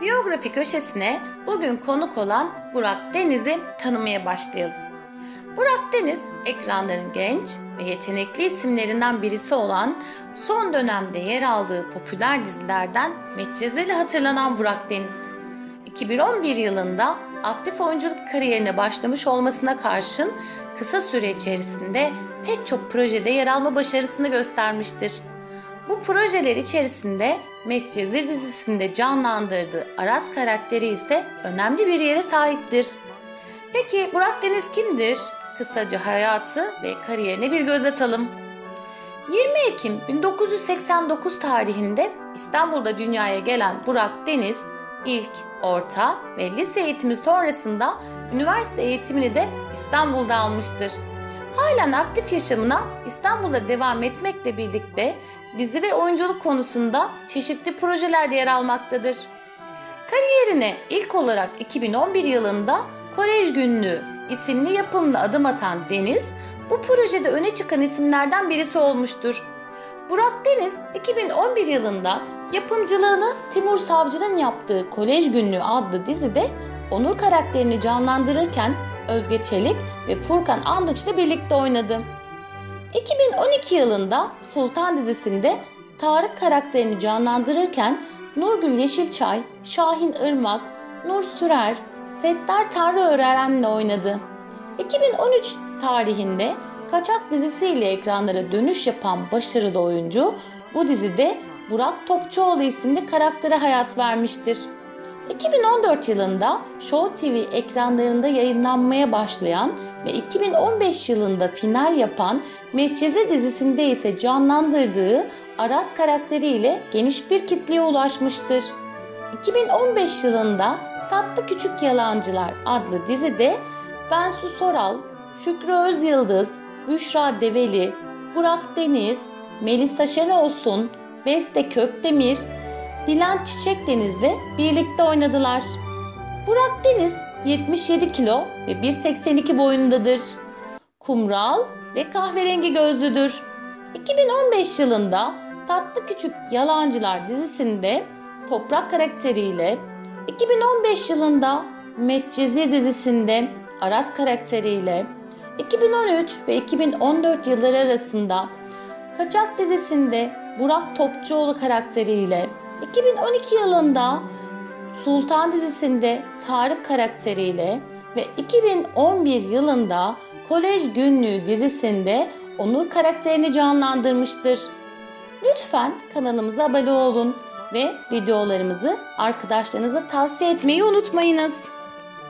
Biyografi köşesine bugün konuk olan Burak Deniz'i tanımaya başlayalım. Burak Deniz, ekranların genç ve yetenekli isimlerinden birisi olan son dönemde yer aldığı popüler dizilerden Medcezir'le hatırlanan Burak Deniz. 2011 yılında aktif oyunculuk kariyerine başlamış olmasına karşın kısa süre içerisinde pek çok projede yer alma başarısını göstermiştir. Bu projeler içerisinde Medcezir dizisinde canlandırdığı Aras karakteri ise önemli bir yere sahiptir. Peki Burak Deniz kimdir? Kısaca hayatı ve kariyerine bir göz atalım. 20 Ekim 1989 tarihinde İstanbul'da dünyaya gelen Burak Deniz, ilk, orta ve lise eğitimi sonrasında üniversite eğitimini de İstanbul'da almıştır. Halen aktif yaşamına İstanbul'da devam etmekle birlikte dizi ve oyunculuk konusunda çeşitli projelerde yer almaktadır. Kariyerine ilk olarak 2011 yılında Kolej Günlüğü isimli yapımla adım atan Deniz, bu projede öne çıkan isimlerden birisi olmuştur. Burak Deniz 2011 yılında yapımcılığını Timur Savcı'nın yaptığı Kolej Günlüğü adlı dizide Onur karakterini canlandırırken Özge Çelik ve Furkan Andıç ile birlikte oynadı. 2012 yılında Sultan dizisinde Tarık karakterini canlandırırken Nurgül Yeşilçay, Şahin Irmak, Nur Sürer, Settar Tanrıören'le oynadı. 2013 tarihinde Kaçak dizisiyle ekranlara dönüş yapan başarılı oyuncu bu dizide Burak Topçuoğlu isimli karaktere hayat vermiştir. 2014 yılında Show TV ekranlarında yayınlanmaya başlayan ve 2015 yılında final yapan Medcezir dizisinde ise canlandırdığı Aras karakteriyle geniş bir kitleye ulaşmıştır. 2015 yılında Tatlı Küçük Yalancılar adlı dizide Bensu Soral, Şükrü Özyıldız, Büşra Develi, Burak Deniz, Melisa Şenolsun, Beste Kökdemir, Dilan Çiçek Deniz'le birlikte oynadılar. Burak Deniz 77 kilo ve 1.82 boyundadır. Kumral ve kahverengi gözlüdür. 2015 yılında Tatlı Küçük Yalancılar dizisinde Toprak karakteriyle, 2015 yılında Medcezir dizisinde Aras karakteriyle, 2013 ve 2014 yılları arasında Kaçak dizisinde Burak Topçuoğlu karakteriyle, 2012 yılında Sultan dizisinde Tarık karakteriyle ve 2011 yılında Kolej Günlüğü dizisinde Onur karakterini canlandırmıştır. Lütfen kanalımıza abone olun ve videolarımızı arkadaşlarınıza tavsiye etmeyi unutmayınız.